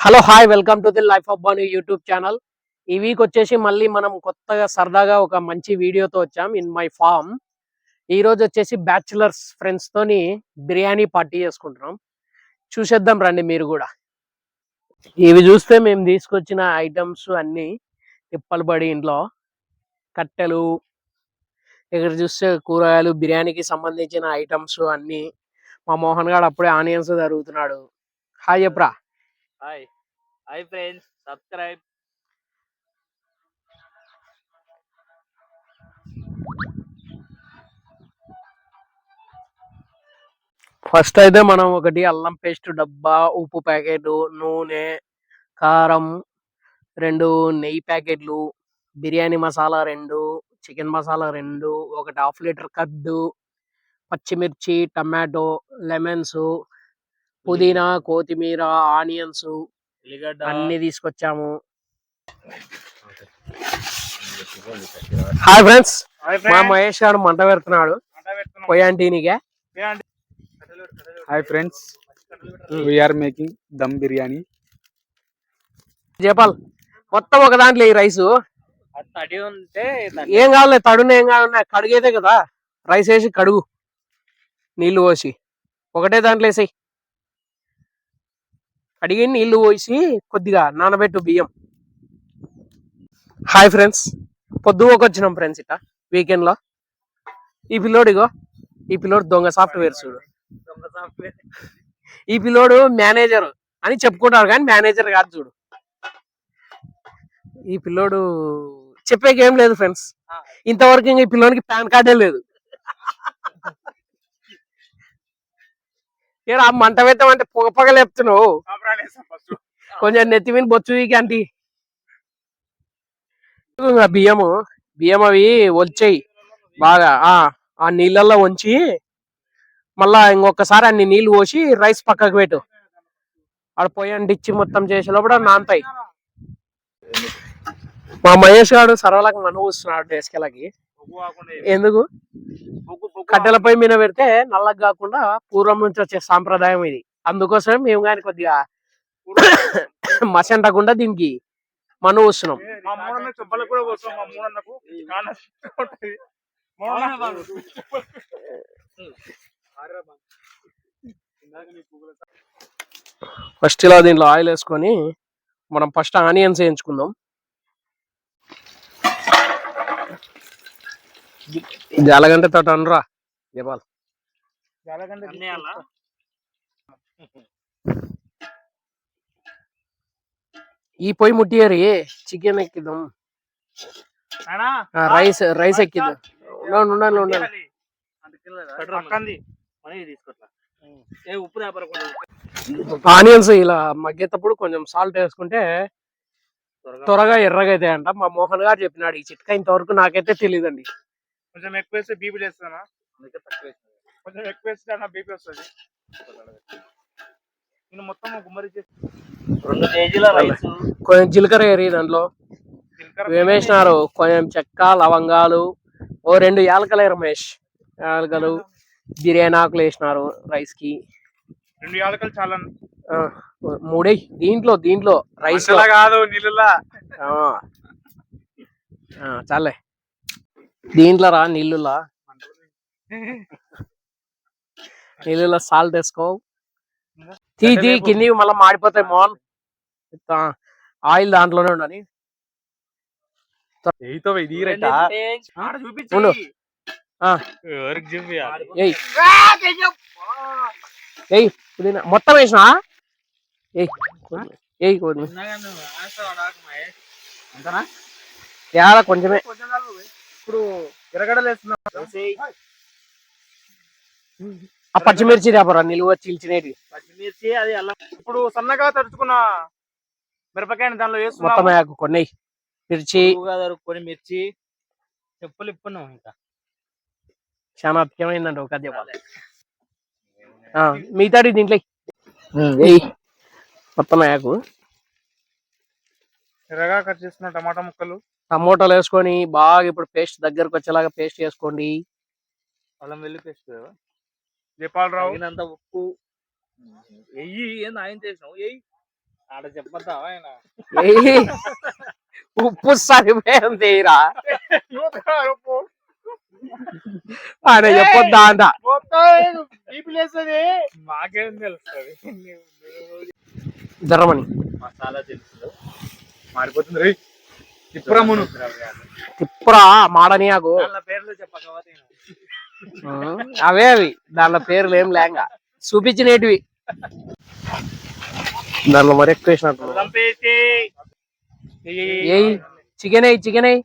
Hello hi welcome to the life of Banu YouTube channel. ఈ week వచ్చేసి మళ్ళీ మనం కొత్తగా సరదాగా ఒక మంచి వీడియోతో వచ్చాం ఇన్ మై ఫామ్. ఈ రోజు వచ్చేసి బ్యాచులర్స్ ఫ్రెండ్స్ తోని బిర్యానీ పార్టీ చేసుకుంటున్నాం. చూసేద్దాం రండి మీరు కూడా. ఇవి చూస్తే మేము తీసుకొచ్చిన ఐటమ్స్ అన్ని తిప్పలు పడి ఇంట్లో. కట్టెలు ఇక్కడ చూస్తే కూరగాయలు బిర్యానీకి సంబంధించిన ఐటమ్స్ అన్ని. మా మోహన్ గారు అప్పుడే ఆనియన్స్ జరుగుతున్నాడు హాయ్ చెప్పరా. Hi hi friends subscribe first అయితే మనం ఒకటి అల్లం పేస్ట్ డబ్బా ఉప్పు ప్యాకెట్ నూనె కారం రెండు నెయ్యి ప్యాకెట్లు బిర్యానీ మసాలా రెండు చికెన్ మసాలా రెండు ఒకటి హాఫ్ లీటర్ కద్దు పచ్చిమిర్చి టమాటో లెమన్స్ పుదీనా కొత్తిమీర ఆనియన్స్ అన్ని తీసుకొచ్చాము. హాయ్ ఫ్రెండ్స్ మా మహేష్ గారు మంట పెడుతున్నాడు. పొయాంటీనిగా hi friends we are making dum biryani చెప్పాలి మొత్తం ఒక దాంట్లో ఈ రైస్. తడి ఉంటే ఏం కావాలి తడున ఏం కావాలి కడిగేదే కదా. రైస్ వేసి కడుగు నీళ్ళు పోసి. ఒకటే దాంట్లో వేసాయి. కడిగి నీళ్ళు పోసి కొద్దిగా నానబెట్టు బియ్యం. హాయ్ ఫ్రెండ్స్ పొద్దుపోకి వచ్చినాం ఫ్రెండ్స్ ఇట వీకెండ్లో. ఈ పిల్లోడు ఇగో ఈ పిల్లోడు దొంగ సాఫ్ట్వేర్ చూడు. దొంగ సాఫ్ట్వేర్ ఈ పిల్లోడు మేనేజర్ అని చెప్పుకుంటారు కానీ మేనేజర్ కాదు చూడు. ఈ పిల్లోడు చెప్పేకి లేదు ఫ్రెండ్స్ ఇంతవరకు ఇంకా ఈ పిల్లోనికి పాన్ కార్డే లేదు. ఏరా మంట పెట్టమంటే పొగ పొగ లేపుతున్నావు. కొంచెం నెత్తి మీద బొచ్చు అంటి ఇంకా బియ్యము బియ్యం అవి వచ్చాయి బాగా. ఆ ఆ నీళ్ళల్లో ఉంచి మళ్ళా ఇంకొకసారి అన్ని నీళ్ళు పోసి రైస్ పక్కకు పెట్టు. ఆడ పొయ్యి అంటించి మొత్తం చేసే లోపల నానతాయి మా మహేష్ గారు సర్వలకు మను కూస్తున్నాడు డేస్కెలకి ఎందుకు? కట్టెల పొయ్యి మీద పెడితే నల్లగా కాకుండా పూర్వం నుంచి వచ్చే సాంప్రదాయం ఇది. అందుకోసమే మేము కానీ కొద్దిగా మసంటకుండా దీనికి మను వస్తున్నాం ఫస్ట్ ఇలా దీంట్లో ఆయిల్ వేసుకొని మనం ఫస్ట్ ఆనియన్స్ వేయించుకుందాం. జలగంటే తోట అనురా. చెప్పాలి ఈ పొయ్యి ముట్టియరి చికెన్ ఎక్కిద్దాం. రైస్ రైస్ ఎక్కిద్దాం. ఉప్పు వ్యాపారం ఆనియన్స్ ఇలా మగ్గేటప్పుడు కొంచెం సాల్ట్ వేసుకుంటే త్వరగా. ఎర్రగా అవుతాయంట మా మోహన్ గారు చెప్పినాడు ఈ చిట్కా ఇంతవరకు నాకైతే తెలియదండి కొంచెం ఎక్కువ వేస్తే బీపీ లేస్తానా కొంచెం ఎక్కువ వేస్తే నా బీపీ వస్తుంది. నేను మొత్తం గుమ్మరి చేసి రెండు కేజీల రైస్. కొంచెం జీలకర్ర ఎరి దాంట్లో. ఏమేసినారు? కొంచెం చెక్క లవంగాలు ఓ రెండు యాలకలు రమేష్ యాలకలు బిర్యానీ ఆకులు వేసినారు రైస్కి రెండు యాలకలు చాలా మూడే దీంట్లో దీంట్లో రైస్ కాదు నీళ్ళలా. ఆ. ఆ, చాలే. దీంట్లో రా నీళ్ళులా? నీళ్ళలో సాల్ట్ వేసుకో. తీ తీ కింది మళ్ళీ మాడిపోతాయి మోహన్. ఆయిల్ దాంట్లోనే ఉండని మొత్తం వేసినా కొంచెమే. ఇప్పుడు ఎరగడలు వేస్తున్నాం ఆ పచ్చిమిర్చి రాపరా నిలువ చీల్చినేటి పచ్చిమిర్చి అది అల్లం. ఇప్పుడు సన్నగా తడుచుకున్న మిరపకాయని దానిలో మొత్తం వేస్తున్నాం వేయకు కొన్ని మిర్చి దొరుకుని మిర్చి. చెప్పులు ఇప్పున్నాం ఇంకా. చాలా అత్యమైందండి ఒక మిగతాది దీంట్లో ఏయ్. మొత్తం వేయకు ఎర్రగా కట్ చేస్తున్న టమాటా ముక్కలు. టమోటాలు వేసుకొని బాగా ఇప్పుడు పేస్ట్ దగ్గరకు వచ్చేలాగా పేస్ట్ చేసుకోండి. అల్లం వెల్లి పేస్ట్ దీపాలరావు తగినంత ఉప్పు. ఎయ్యి ఏంది ఆయన చేసినావు? ఎయ్యి ఆడ చెప్పద్దావా ఆయన? ఏయ్, ఉప్పు సరిపోయింది రా ఉప్పు. ఆయన చెప్పొద్దా అంట. మాకేం తెలుస్తుంది? ధరమని. మసాలా తెలుసు మారిపోతుంది రే తిప్పురా మును. తిప్పురా మాడనియాకు. వాళ్ళ పేర్లు చెప్పకపోతే అవే అవి. దానిలో పేర్లు ఏం లేంగా. చూపించినటివి. దానిలో మరి ఎక్కువ వేసినట్టు ఏయ్ చికెన్ అయ్యి చికెన్ అయ్యి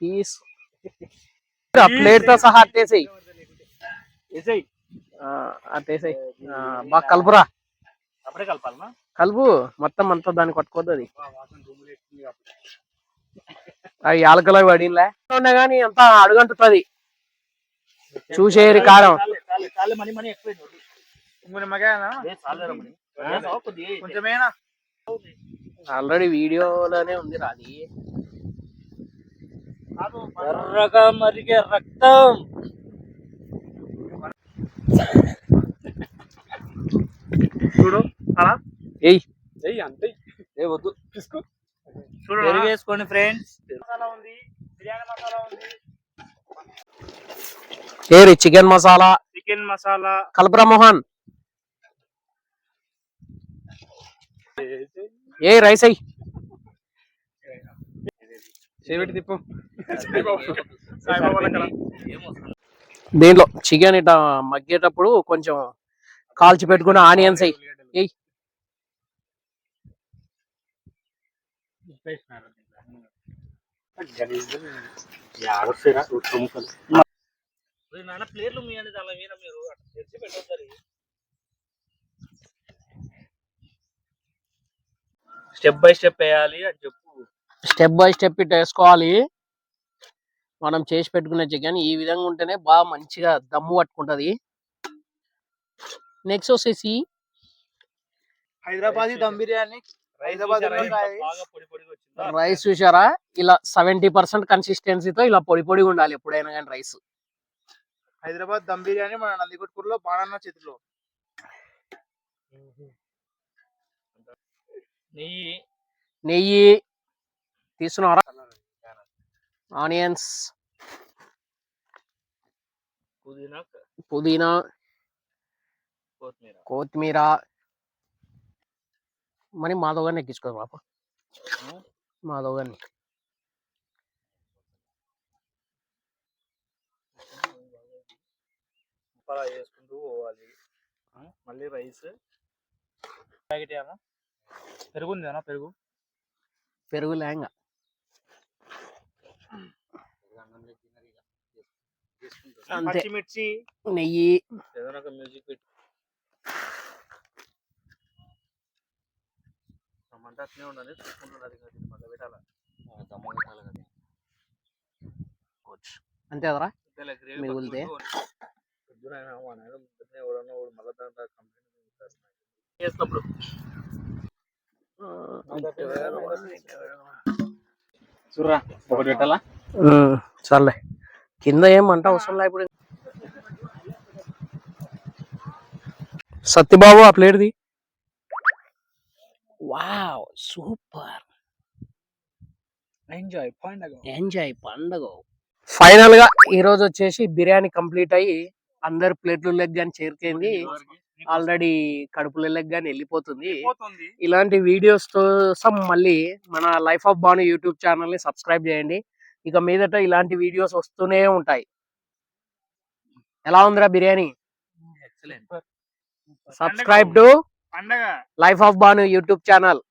పీస్ ప్లేట్తో సహా అట్టేసేయి అట్టేసేయి బాగా కలుపురా. కలుపు. మొత్తం అంతా దాన్ని కొట్టుకోద్దు అది. అవి యాలకలో పడినలే ఉన్నా కానీ అంతా అడుగంటుతుంది చూసేరి కారం చాలే, చాలే, చాలే, మనీ మనీ ఎక్కువ నిమ్మకాయనా మనీ కొంచెమేనా? ఆల్రెడీ వీడియోలోనే ఉంది రాది. ఎర్రగా మరిగే రక్తం. చూడు అలా? ఏయ్. చెయ్యి అంతే. ఏ వద్దు. తీసుకో. చూడు వేసుకోండి ఫ్రెండ్స్ మసాలా ఉంది బిర్యానీ మసాలా ఉంది. ఏరి చికెన్ మసాలా? చికెన్ మసాలా. కలుపురా మోహన్. ఏ రైస్ అయ్యి. తిప్పు. దీంట్లో చికెన్ ఇట్లా మగ్గేటప్పుడు కొంచెం కాల్చి పెట్టుకున్న ఆనియన్స్ అయ్యి. నాన్న మీ అనేది అలా మీరు. అట్లా తెరిచి స్టెప్ బై స్టెప్ వేయాలి అని చెప్పు. స్టెప్ బై స్టెప్ ఇట్ వేసుకోవాలి. మనం చేసి పెట్టుకున్న చికెన్ ఈ విధంగా ఉంటేనే బాగా మంచిగా దమ్ము పట్టుకుంటది. నెక్స్ట్ వచ్చేసి హైదరాబాద్ దమ్ బిర్యానీ. హైదరాబాద్ చూసారా? లో ఎంత కాదు. బాగా పొడి పొడిగా వచ్చిందా? రైస్ చూసారా? ఇలా సెవెంటీ పర్సెంట్ కన్సిస్టెన్సీతో ఇలా పొడి పొడిగా ఉండాలి ఎప్పుడైనా కానీ రైస్ హైదరాబాద్ దమ్ బిర్యానీ మన నందికొట్కూరులో బాణన్న చేతిలో. నెయ్యి. నెయ్యి తీసుకున్నారా ఆనియన్స్. పుదీనా. పుదీనా. కొత్తిమీర. కొత్తిమీర. మరి మాధవ్ గారిని ఎక్కించుకో పాప? మాధవ్ గారిని. అలా వేసుకుంటూ పోవాలి. మళ్ళీ రైస్. ప్యాకెట్ ఏమో పెరుగు? ఉంది అన్న పెరుగు పెరుగు లేంగా అంతే. పచ్చిమిర్చి. నెయ్యి. ఏదైనా ఒక మ్యూజిక్ పెట్టి. మంట అట్నే ఉండాలి. చూసుకుంటున్నది ఇంకా దీన్ని మళ్ళీ పెట్టాలా? దమ్మ పెట్టాలి కదా. అంతే కదరా? మిగులుతే? చేసినప్పుడు చూడరా ఒకటి పెట్టాలా? సర్లే కింద ఏం మంట అవసరం లే ఇప్పుడు. సత్యబాబు ఆ ప్లేట్ది వావ్ సూపర్. ఎంజాయ్ పండగ. ఎంజాయ్ పండగ. ఫైనల్గా ఈ రోజు వచ్చేసి బిర్యానీ కంప్లీట్ అయ్యి అందరు ప్లేట్లు లెగ్ చేరిపోయింది ఆల్రెడీ కడుపుల లెగ్ గాని వెళ్ళిపోతుంది. పోతుంది ఇలాంటి వీడియోస్ కోసం మళ్ళీ మన లైఫ్ ఆఫ్ బాను యూట్యూబ్ ఛానల్ని సబ్స్క్రైబ్ చేయండి. ఇక మీదట ఇలాంటి వీడియోస్ వస్తూనే ఉంటాయి. ఎలా ఉందిరా biryani? Subscribe to life of Banu YouTube channel.